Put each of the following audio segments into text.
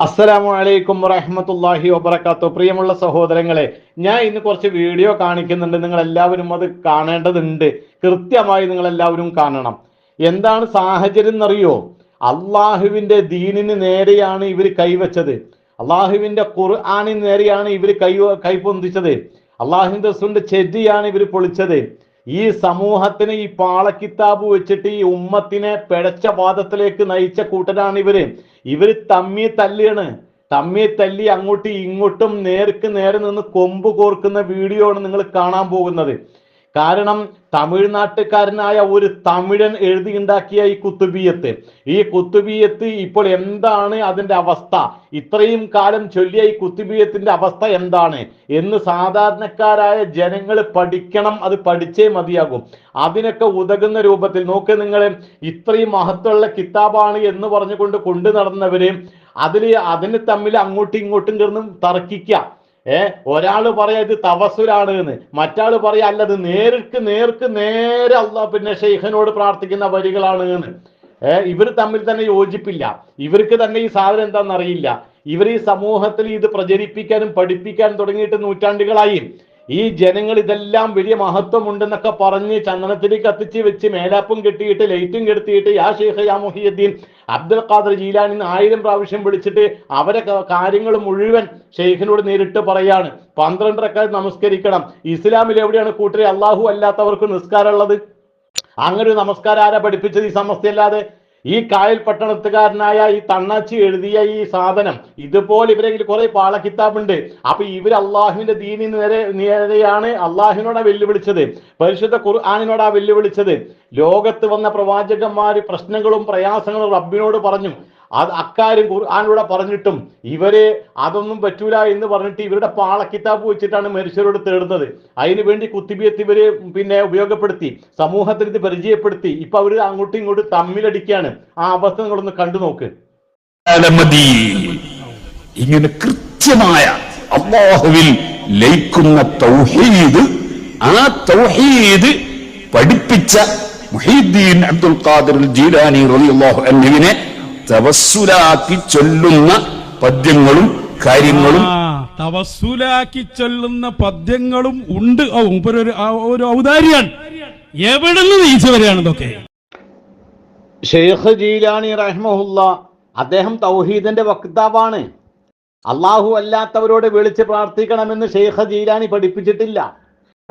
അസ്സലാമു അലൈക്കും വറഹ്മത്തുള്ളാഹി വബറകാത്തു. പ്രിയമുള്ള സഹോദരങ്ങളെ ഞാൻ ഇന്ന് കുറച്ച് വീഡിയോ കാണിക്കുന്നുണ്ട്. നിങ്ങൾ എല്ലാവരും അത് കാണേണ്ടതുണ്ട്. കൃത്യമായി നിങ്ങൾ എല്ലാവരും കാണണം. എന്താണ് സാഹചര്യം എന്നറിയോ? അള്ളാഹുവിന്റെ ദീനിന് നേരെയാണ് ഇവർ കൈവച്ചത്. അള്ളാഹുവിന്റെ ഖുർആാനിന് നേരെയാണ് ഇവർ കൈ കൈപൊന്തിച്ചത് അള്ളാഹുവിന്റെ റസൂലിന്റെ ചെടിയാണ് ഇവർ പൊളിച്ചത്. ഈ സമൂഹത്തിന് ഈ പാളക്കിത്താബ് വെച്ചിട്ട് ഈ ഉമ്മത്തിനെ പിഴച്ച വാദത്തിലേക്ക് നയിച്ച കൂട്ടരാണ് ഇവർ ഇവർ തമ്മി തല്ലിയാണ്. തമ്മി തല്ലി അങ്ങോട്ടും ഇങ്ങോട്ടും നേർക്ക് നേരെ നിന്ന് കൊമ്പ് കോർക്കുന്ന വീഡിയോ ആണ് നിങ്ങൾ കാണാൻ പോകുന്നത്. കാരണം തമിഴ്നാട്ടുകാരനായ ഒരു തമിഴൻ എഴുതിയുണ്ടാക്കിയ ഈ കുത്തുബിയത്ത് ഈ കുത്തുബിയത്ത് ഇപ്പോൾ എന്താണ് അതിന്റെ അവസ്ഥ? ഇത്രയും കാലം ചൊല്ലിയ ഈ കുത്തുബിയത്തിന്റെ അവസ്ഥ എന്താണ്? എന്ന് സാധാരണക്കാരായ ജനങ്ങൾ പഠിക്കണം അത് പഠിച്ചേ മതിയാകും. അതിനൊക്കെ ഉതകുന്ന രൂപത്തിൽ നോക്ക് നിങ്ങൾ ഇത്രയും മഹത്വമുള്ള കിതാബാണ് എന്ന് പറഞ്ഞുകൊണ്ട് കൊണ്ടു നടന്നവര് അതിൽ അതിന് തമ്മിൽ അങ്ങോട്ടും ഇങ്ങോട്ടും കിടന്നും തർക്കിക്കുക ഏ? ഒരാൾ പറയാ ഇത് തവസുരാണ് എന്ന് മറ്റാൾ പറയാ അല്ല ഇത് നേർക്ക് നേർക്ക് നേരെ അല്ല പിന്നെ ഷെയ്ഖനോട് പ്രാർത്ഥിക്കുന്ന വരികളാണ് എന്ന് ഏർ ഇവർ തമ്മിൽ തന്നെ യോജിപ്പില്ല. ഇവർക്ക് തന്നെ ഈ സാധനം എന്താണെന്ന് അറിയില്ല ഇവർ ഈ സമൂഹത്തിൽ ഇത് പ്രചരിപ്പിക്കാനും പഠിപ്പിക്കാനും തുടങ്ങിയിട്ട് നൂറ്റാണ്ടുകളായി. ഈ ജനങ്ങൾ ഇതെല്ലാം വലിയ മഹത്വം ഉണ്ടെന്നൊക്കെ പറഞ്ഞ് ചന്ദനത്തിന് കത്തിച്ച് വെച്ച് മേലാപ്പും കെട്ടിയിട്ട് ലൈറ്റും കെടുത്തിയിട്ട് യാ ഷെയ്ഖ് യാ മുഹിയുദ്ദീൻ അബ്ദുൽ ഖാദർ നിന്ന് ആയിരം പ്രാവശ്യം വിളിച്ചിട്ട് അവരെ കാര്യങ്ങൾ മുഴുവൻ ഷെയ്ഖിനോട് നേരിട്ട് പറയാണ്. പന്ത്രണ്ടരക്കാർ നമസ്കരിക്കണം. ഇസ്ലാമിൽ എവിടെയാണ് കൂട്ടരെ? അള്ളാഹു അല്ലാത്തവർക്ക് നിസ്കാരമുള്ളത് അങ്ങനെ ഒരു നമസ്കാരം ആരാ പഠിപ്പിച്ചത് ഈ സമസ്തയല്ലാതെ? ഈ കായൽ പട്ടണത്തുകാരനായ ഈ തണ്ണാച്ചി എഴുതിയ ഈ സാധനം ഇതുപോലെ ഇവരെങ്കിലും കുറെ പാള കിതാബുണ്ട് അപ്പൊ ഇവർ അള്ളാഹുവിന്റെ ദീനിന് നേരെ നേരെയാണ് അള്ളാഹുവിനോടാ വെല്ലുവിളിച്ചത്. പരിശുദ്ധ ഖുർആാനിനോടാ വെല്ലുവിളിച്ചത്. ലോകത്ത് വന്ന പ്രവാചകന്മാര് പ്രശ്നങ്ങളും പ്രയാസങ്ങളും റബ്ബിനോട് പറഞ്ഞു. അത് അക്കാര്യം ഖുർആാനിലൂടെ പറഞ്ഞിട്ടും ഇവരെ അതൊന്നും പറ്റൂല എന്ന് പറഞ്ഞിട്ട് ഇവരുടെ പാളക്കിതാബ് വെച്ചിട്ടാണ് മനുഷ്യരോട് തേടുന്നത്. അതിനു വേണ്ടി കുത്തിബിയത്ത് ഇവർ പിന്നെ ഉപയോഗപ്പെടുത്തി സമൂഹത്തിന് ഇത് പരിചയപ്പെടുത്തി. ഇപ്പൊ അവർ അങ്ങോട്ടും ഇങ്ങോട്ടും തമ്മിലടിക്കുകയാണ് ആ അവസ്ഥ നിങ്ങളൊന്ന് കണ്ടു നോക്ക്. ഇങ്ങനെ കൃത്യമായ അള്ളാഹുവിൽ ലയിക്കുന്ന തൗഹീദ് ആ തൗഹീദ് പഠിപ്പിച്ച മുഹീദ്ദീൻ അബ്ദുൽ ഖാദിർ ജീലാനി റളിയല്ലാഹു അൻഹുവിനെ തവസ്സുലാക്കി ചൊല്ലുന്ന പദ്യങ്ങളും കാര്യങ്ങളും തവസ്സുലാക്കി ചൊല്ലുന്ന പദ്യങ്ങളും ഉണ്ട്. ഒരു ഒരു ഔദാര്യാണ് എവിടെ നിന്ന് നീച്ചു വരികയാണ് ഇതൊക്കെ? ഷെയ്ഖ് ജീലാനി റഹ്മുല്ല അദ്ദേഹം തൗഹീദിന്റെ വക്താവാണ്. അള്ളാഹു അല്ലാത്തവരോട് വിളിച്ച് പ്രാർത്ഥിക്കണമെന്ന് ഷെയ്ഖ് ജീലാനി പഠിപ്പിച്ചിട്ടില്ല.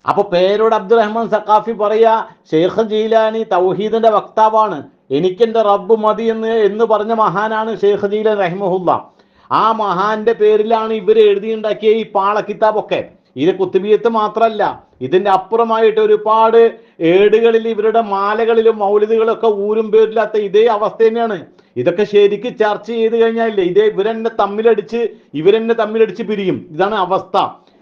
അപ്പൊ പേരോട് അബ്ദുറഹ്മാൻ സഖാഫി പറയാ ഷെയ്ഖ് ജീലാനി തൗഹീദിന്റെ വക്താവാണ്. എനിക്കെന്റെ റബ്ബ് മതി എന്ന് എന്ന് പറഞ്ഞ മഹാനാണ് ഷെയ്ഖ് ജീല റഹ്മുല്ല ആ മഹാന്റെ പേരിലാണ് ഇവർ എഴുതിയുണ്ടാക്കിയ ഈ പാള കിതാബൊക്കെ ഇത് കുത്തുബിയത്ത് മാത്രല്ല ഇതിന്റെ അപ്പുറമായിട്ട് ഒരുപാട് ഏടുകളിൽ ഇവരുടെ മാലകളിലും മൗലിദുകളൊക്കെ ഊരും പേരില്ലാത്ത ഇതേ അവസ്ഥ തന്നെയാണ്. ഇതൊക്കെ ശരിക്ക് ചർച്ച ചെയ്ത് കഴിഞ്ഞാൽ ഇതേ ഇവരെന്നെ തമ്മിലടിച്ച് ഇവരെന്നെ തമ്മിലടിച്ച് പിരിയും. ഇതാണ് അവസ്ഥ.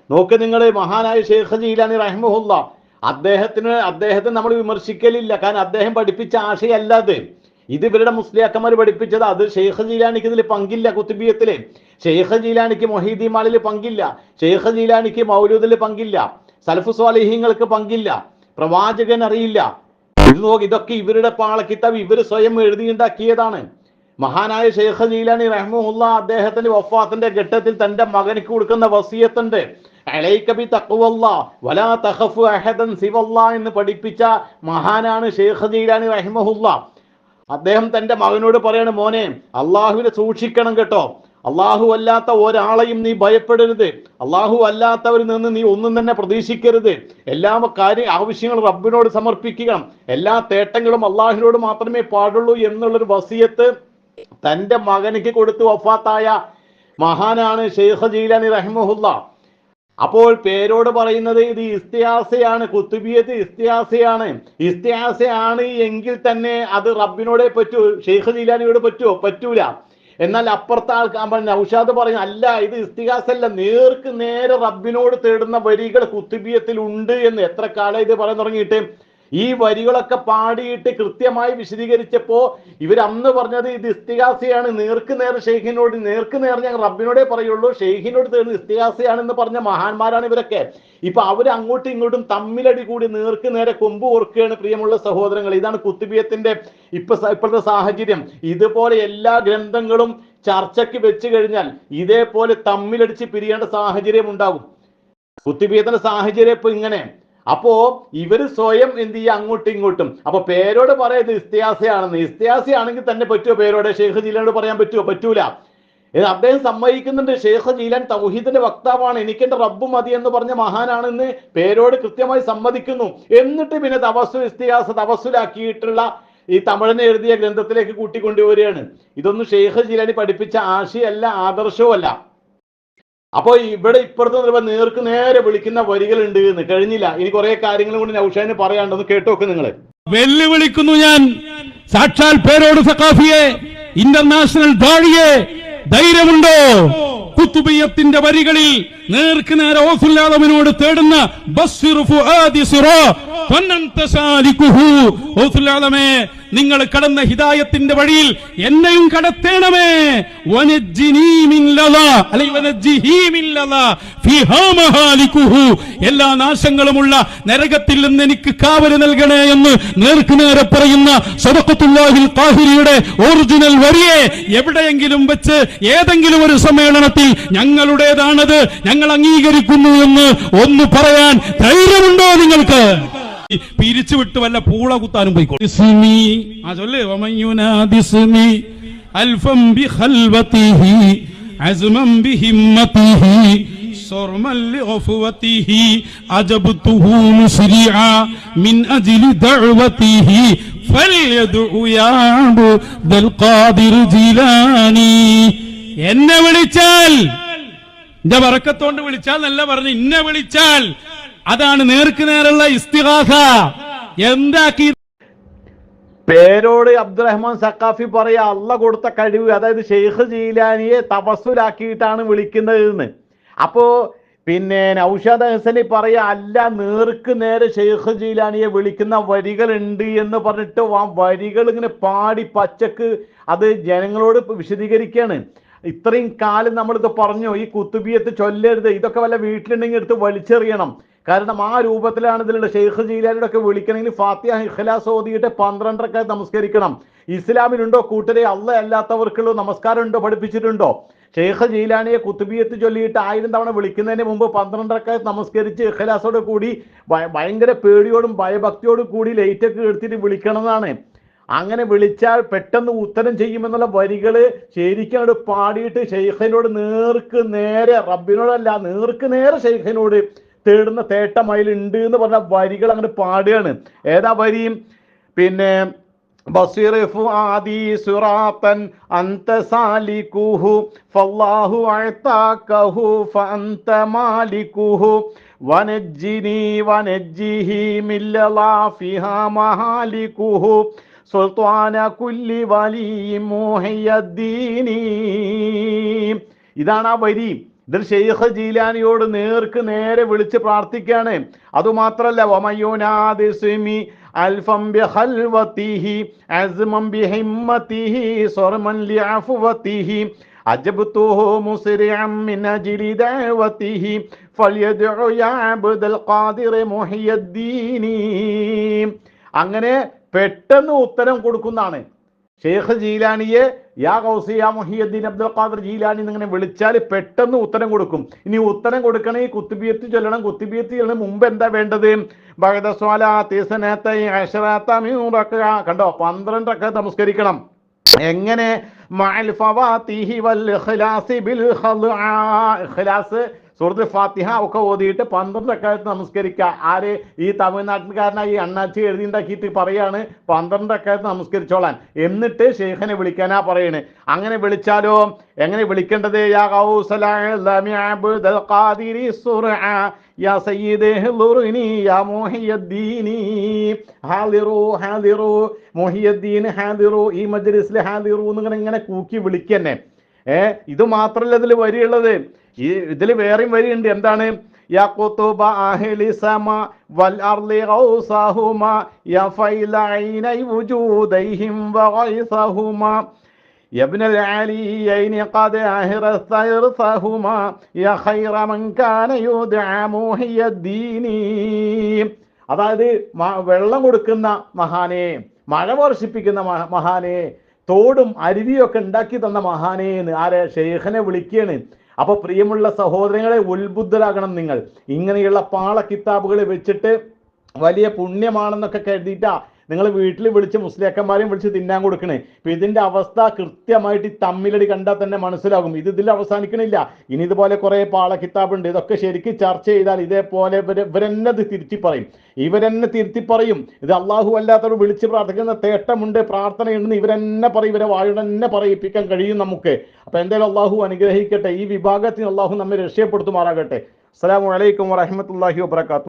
നോക്ക് നിങ്ങൾ മഹാനായ ഷെയ്ഖ് ജീലാനി റഹ്മുല്ല അദ്ദേഹത്തിന് അദ്ദേഹത്തെ നമ്മൾ വിമർശിക്കലില്ല. കാരണം അദ്ദേഹം പഠിപ്പിച്ച ആശയല്ലാതെ ഇത് ഇവരുടെ മുസ്ലിയാക്കന്മാർ പഠിപ്പിച്ചത്. അത് ഷെയ്ഖ് ജീലാനിക്ക് ഇതിൽ പങ്കില്ല കുത്തുബിയത്തിൽ. ഷെയ്ഖ് ജീലാനിക്ക് മൊഹീദി മാളിൽ പങ്കില്ല. ഷെയ്ഖ് ജീലാനിക്ക് മൗലൂദിൽ പങ്കില്ല. സൽഫ് സ്വാലിഹീങ്ങൾക്ക് പങ്കില്ല. പ്രവാചകൻ അറിയില്ല. ഇത് നോക്കി ഇതൊക്കെ ഇവരുടെ പാളക്കിത്താബ് ഇവർ സ്വയം എഴുതിയുണ്ടാക്കിയതാണ്. മഹാനായ ഷെയ്ഖ് ജീലാനി റഹ്മുല്ല അദ്ദേഹത്തിന്റെ വഫാത്തിന്റെ ഘട്ടത്തിൽ തന്റെ മകനിക്ക് കൊടുക്കുന്ന വസിയത്തുണ്ട്. വലാ തഖഫു അഹദൻ എന്ന് പഠിപ്പിച്ച മഹാനാണ് ഷെയ്ഖ് ജീലാനി റഹിമഹുല്ല അദ്ദേഹം തന്റെ മകനോട് പറയാണ് മോനെ അള്ളാഹുവിനെ സൂക്ഷിക്കണം കേട്ടോ. അള്ളാഹു അല്ലാത്ത ഒരാളെയും നീ ഭയപ്പെടരുത്. അള്ളാഹു അല്ലാത്തവരിൽ നിന്ന് നീ ഒന്നും തന്നെ പ്രതീക്ഷിക്കരുത്. എല്ലാ കാര്യ ആവശ്യങ്ങൾ റബ്ബിനോട് സമർപ്പിക്കണം. എല്ലാ തേട്ടങ്ങളും അള്ളാഹുവിനോട് മാത്രമേ പാടുള്ളൂ എന്നുള്ളൊരു വസിയത്ത് തന്റെ മകനിക്ക് കൊടുത്ത് വഫാത്തായ മഹാനാണ് ഷെയ്ഖ് ജീലാനി റഹ്മുല്ല അപ്പോൾ പേരോട് പറയുന്നത് ഇത് ഇസ്തിഹാസയാണ് കുത്തുബിയത്ത് ഇസ്തിഹാസയാണ് ഇസ്തിഹാസയാണ് എങ്കിൽ തന്നെ അത് റബ്ബിനോടെ പറ്റൂ ഷെയ്ഖ് ജീലാനിയോട് പറ്റുമോ പറ്റൂല. എന്നാൽ അപ്പുറത്തെ ആൾ നൗഷാദ് പറയും അല്ല ഇത് ഇസ്തിഹാസല്ല നേർക്ക് നേരെ റബ്ബിനോട് തേടുന്ന വരികൾ കുത്തുബിയത്തിൽ ഉണ്ട് എന്ന്. എത്ര കാലം ഇത് പറയാൻ തുടങ്ങിയിട്ട്? ഈ വരികളൊക്കെ പാടിയിട്ട് കൃത്യമായി വിശദീകരിച്ചപ്പോ ഇവർ അന്ന് പറഞ്ഞത് ഇത് ഇസ്തിഹാസയാണ്. നേർക്ക് നേർ ഷെയ്ഖിനോട് നേർക്ക് നേർ ഞാൻ റബ്ബിനോടേ പറയുള്ളൂ. ഷെയ്ഖിനോട് തേർന്ന് ഇസ്തിഹാസയാണെന്ന് പറഞ്ഞ മഹാന്മാരാണ് ഇവരൊക്കെ. ഇപ്പൊ അവർ അങ്ങോട്ടും ഇങ്ങോട്ടും തമ്മിലടി കൂടി നേർക്ക് നേരെ കൊമ്പ് ഓർക്കുകയാണ് പ്രിയമുള്ള സഹോദരങ്ങൾ. ഇതാണ് കുത്തുബിയത്തിന്റെ ഇപ്പൊ ഇപ്പോഴത്തെ സാഹചര്യം. ഇതുപോലെ എല്ലാ ഗ്രന്ഥങ്ങളും ചർച്ചയ്ക്ക് വെച്ച് കഴിഞ്ഞാൽ ഇതേപോലെ തമ്മിലടിച്ച് പിരിയേണ്ട സാഹചര്യം ഉണ്ടാകും കുത്തിബീയത്തിന്റെ സാഹചര്യം ഇപ്പൊ ഇങ്ങനെ. അപ്പോ ഇവർ സ്വയം എന്ത് ചെയ്യുക അങ്ങോട്ടും ഇങ്ങോട്ടും. അപ്പൊ പേരോട് പറയുന്നത് ഇസ്തിയാസയാണെന്ന്. ഇസ്തിയാസയാണെങ്കിൽ തന്നെ പറ്റുമോ പേരോട്? ഷെയ്ഖ് ജീലാനോട് പറയാൻ പറ്റുമോ പറ്റൂല. അദ്ദേഹം സമ്മതിക്കുന്നുണ്ട്. ഷെയ്ഖ് ജീലാൻ തൗഹീദിന്റെ വക്താവാണ്. എനിക്ക് എന്റെ റബ്ബ് മതി എന്ന് പറഞ്ഞ മഹാനാണെന്ന് പേരോട് കൃത്യമായി സമ്മതിക്കുന്നു. എന്നിട്ട് പിന്നെ തപസ്സു ഇസ്തിയാസ തവസ്സുലാക്കിയിട്ടുള്ള ഈ തമിഴനെ എഴുതിയ ഗ്രന്ഥത്തിലേക്ക് കൂട്ടിക്കൊണ്ടുവരികയാണ്. ഇതൊന്നും ഷെയ്ഖ് ജീലാനി പഠിപ്പിച്ച ആശയല്ല ആദർശവും അല്ല അപ്പൊ ഇവിടെ ഇപ്പുറത്ത് നിന്ന് നേർക്ക് നേരെ വിളിക്കുന്ന വരികളുണ്ട് എന്ന്. കഴിഞ്ഞില്ല. ഇനി കുറെ കാര്യങ്ങളും കൂടി നൗഷാന് പറയാണ്ടെന്ന് കേട്ടോക്ക് നിങ്ങൾ വെല്ലുവിളിക്കുന്നു ഞാൻ. സാക്ഷാൽ പേരോട് സഖാഫിയെ ഇന്റർനാഷണൽ ദാഴിയെ ധൈര്യമുണ്ടോ? കുത്തുബിയത്തിന്റെ വരികളിൽ നേർക്ക് നേരെ ഓസുല്ലാദമിനോട് തേടുന്ന ബസ്സിറു ഫന്നന്ത നിങ്ങൾ കടന്ന ഹിദായത്തിന്റെ വഴിയിൽ എന്നെയും കടത്തേണമേ. എല്ലാ നാശങ്ങളുമുള്ള നരകത്തിൽ നിന്ന് എനിക്ക് കാവൽ നൽകണേ എന്ന് നേർക്കുനേരെ പറയുന്ന ഖാഹിരിയുടെ ഒറിജിനൽ വരിയെ എവിടെയെങ്കിലും വെച്ച് ഏതെങ്കിലും ഒരു സമ്മേളനത്തിൽ ഞങ്ങളുടേതാണത് ഞങ്ങൾ അംഗീകരിക്കുന്നു എന്ന് ഒന്ന് പറയാൻ ധൈര്യമുണ്ടോ നിങ്ങൾക്ക്? പിരിച്ചുവിട്ട് വല്ല പൂള കുത്താനും പോയിക്കോളൂ ഇസ്മി. ആ ചൊല്ല് വമയുനാദിസ്മി അൽഫം ബിഖൽവതിഹി അസ്മം ബിഹിമ്മതിഹി صرما لغفوته أجبته مسرعا من أجل دعوته فليدع يا عبد القادر جيلاني എന്നെ വിളിച്ചാൽ എന്റെ വറക്കത്തോണ്ട് വിളിച്ചാൽ നല്ല പറഞ്ഞു ഇന്നെ വിളിച്ചാൽ അതാണ് നേർക്ക് നേരുള്ള ഇസ്തിഹാസ എന്താക്കി പേരോട് അബ്ദുറഹ്മാൻ സക്കാഫി പറയാ അള്ള കൊടുത്ത കഴിവ് അതായത് ഷെയ്ഖ് ജീലാനിയെ തപസ്സുലാക്കിയിട്ടാണ് വിളിക്കുന്നത് എന്ന് അപ്പോ പിന്നെ നൗഷാദ് ഹസനി പറയാ അല്ല നേർക്ക് നേരെ ഷെയ്ഖ് ജീലാനിയെ വിളിക്കുന്ന വരികൾ ഉണ്ട് എന്ന് പറഞ്ഞിട്ട് ആ വരികൾ ഇങ്ങനെ പാടി പച്ചക്ക് അത് ജനങ്ങളോട് വിശദീകരിക്കുകയാണ് ഇത്രയും കാലം നമ്മളിത് പറഞ്ഞു ഈ കുത്തുബിയത്ത് ചൊല്ലരുത് ഇതൊക്കെ വല്ല വീട്ടിലുണ്ടെങ്കിൽ എടുത്ത് വലിച്ചെറിയണം. കാരണം ആ രൂപത്തിലാണ് ഇതിലുള്ള ഷെയ്ഖ് ജീലാനിയുടെ ഒക്കെ വിളിക്കണമെങ്കിൽ ഫാത്തിഹ ഇഖ്ലാസ് ഓതിയിട്ട് പന്ത്രണ്ടരക്കെ നമസ്കരിക്കണം. ഇസ്ലാമിലുണ്ടോ കൂട്ടരെ അല്ല അല്ലാത്തവർക്കുള്ള നമസ്കാരം ഉണ്ടോ പഠിപ്പിച്ചിട്ടുണ്ടോ? ഷെയ്ഖ് ജീലാനിയെ കുത്തുബിയത്ത് ചൊല്ലിയിട്ട് ആയിരം തവണ വിളിക്കുന്നതിന് മുമ്പ് പന്ത്രണ്ടരക്കെ നമസ്കരിച്ച് ഇഖ്ലാസോട് കൂടി ഭയ- ഭയങ്കര പേടിയോടും ഭയഭക്തിയോടും കൂടി ലൈറ്റൊക്കെ എടുത്തിട്ട് വിളിക്കണമെന്നാണ്. അങ്ങനെ വിളിച്ചാൽ പെട്ടെന്ന് ഉത്തരം ചെയ്യുമെന്നുള്ള വരികൾ ശരിക്കും അങ്ങോട്ട് പാടിയിട്ട് ഷെയ്ഖിനോട് നേർക്ക് നേരെ റബ്ബിനോടല്ല നേർക്ക് നേരെ ഷെയ്ഖിനോട് തേടുന്ന തേട്ടം ഉണ്ട് എന്ന് പറഞ്ഞ വരികൾ അങ്ങനെ പാടുകയാണ്. ഏതാ വരി? പിന്നെ ബസിറിഫു ആദി സുറാത്തൻ അന്ത സാലിക്കുഹു ഫല്ലാഹു അഴ്ത്താക്കഹു ഫഅന്ത മാലിക്കുഹു വനജ്ജിനി വനജ്ജിഹി മില്ലലാഫിഹ മഹാലിക്കുഹു സുൽത്താന കുല്ലി വലി മോഹിയദ്ദീനി ഇതാണ് ആ വരി. ഇതിൽ ഷെയ്ഖ് ജീലാനിയോട് നേർക്ക് നേരെ വിളിച്ച് പ്രാർത്ഥിക്കുകയാണ്. അതുമാത്രല്ല ഒമയോനാദിസ്മി അൽഫം അജബ്തുഹു അങ്ങനെ പെട്ടെന്ന് ഉത്തരം കൊടുക്കുന്നതാണ്. ഷെയ്ഖ് ജീലാനിയെ യാ ഗൗസി യാ മുഹിയുദ്ദീൻ അബ്ദുൽ ഖാദർ ജീലാനി എന്നിങ്ങനെ വിളിച്ചാൽ പെട്ടെന്ന് ഉത്തരം കൊടുക്കും. ഇനി ഉത്തരം കൊടുക്കണേ ഈ കുത്തുബിയത്ത് ചൊല്ലണം. കുത്തുബിയത്ത് ചൊല്ലണം മുമ്പ് എന്താ വേണ്ടത്. കണ്ടോ? പന്ത്രണ്ട് റക്അ നമസ്കരിക്കണം. എങ്ങനെ? സൂറത്ത് ഫാത്തിഹ ഒക്കെ ഓതിയിട്ട് പന്ത്രണ്ട് അക്കാലത്ത് നമസ്കരിക്കുക ആര്? ഈ തമിഴ്നാട്ടുകാരനായി അണ്ണാച്ചി എഴുതിണ്ടാക്കിയിട്ട് പറയാണ് പന്ത്രണ്ട് അക്കാലത്ത് നമസ്കരിച്ചോളാൻ. എന്നിട്ട് ഷെയ്ഖനെ വിളിക്കാനാ പറയണേ. അങ്ങനെ വിളിച്ചാലോ? എങ്ങനെ വിളിക്കേണ്ടത്? യാ യാ യാ ഈ ഇങ്ങനെ കൂക്കി വിളിക്കന്നെ. ഏ? ഇത് മാത്രല്ല ഇതിൽ വരിയുള്ളത്. ഈ ഇതിൽ വേറെയും വരിയുണ്ട് എന്താണ് യാ ഖുതുബ അഹ്ലി സമ വൽ അർളി ഗൗസഹുമ യാ ഫൈല ഐനൈ വുജൂദൈഹിം വഗൈസഹുമ يا ابن العليين قد أهرست إرثهما يا خير من كان يدعى موحي الدين അതായത് മ- വെള്ളം കൊടുക്കുന്ന മഹാനെ മഴ വർഷിപ്പിക്കുന്ന മ- മഹാനെ തോടും അരുവിയും ഒക്കെ ഉണ്ടാക്കി തന്ന മഹാനേന്ന് ആരെ ഷെയ്ഖനെ വിളിക്കുകയാണ് അപ്പൊ പ്രിയമുള്ള സഹോദരങ്ങളെ ഉത്ബുദ്ധരാകണം നിങ്ങൾ. ഇങ്ങനെയുള്ള പാള കിതാബുകൾ വെച്ചിട്ട് വലിയ പുണ്യമാണെന്നൊക്കെ കരുതിയിട്ടാ നിങ്ങൾ വീട്ടിൽ വിളിച്ച് മുസ്ലിയാക്കന്മാരെയും വിളിച്ച് തിന്നാൻ കൊടുക്കണേ. ഇപ്പൊ ഇതിന്റെ അവസ്ഥ കൃത്യമായിട്ട് ഈ തമ്മിലടി കണ്ടാൽ തന്നെ മനസ്സിലാകും. ഇത് ഇതിൽ അവസാനിക്കണില്ല. ഇനി ഇതുപോലെ കുറെ പാള കിതാബുണ്ട് ഇതൊക്കെ ശരിക്കും ചർച്ച ചെയ്താൽ ഇതേപോലെ ഇവർ ഇവരെന്നെ ഇത് തിരുത്തി പറയും. ഇവരെന്നെ തിരുത്തി പറയും. ഇത് അള്ളാഹു അല്ലാത്തവർ വിളിച്ച് പ്രാർത്ഥിക്കുന്ന തേട്ടമുണ്ട് പ്രാർത്ഥനയുണ്ടെന്ന് ഇവരെന്നെ പറയും. ഇവരെ വായുടെ തന്നെ പറയിപ്പിക്കാൻ കഴിയും നമുക്ക്. അപ്പൊ എന്തായാലും അള്ളാഹു അനുഗ്രഹിക്കട്ടെ. ഈ വിഭാഗത്തിന് അള്ളാഹു നമ്മെ രക്ഷപ്പെടുത്തുമാറാകട്ടെ. അസ്സലാമു അലൈക്കും വാഹമത്തല്ലാഹി വബർക്കാത്തു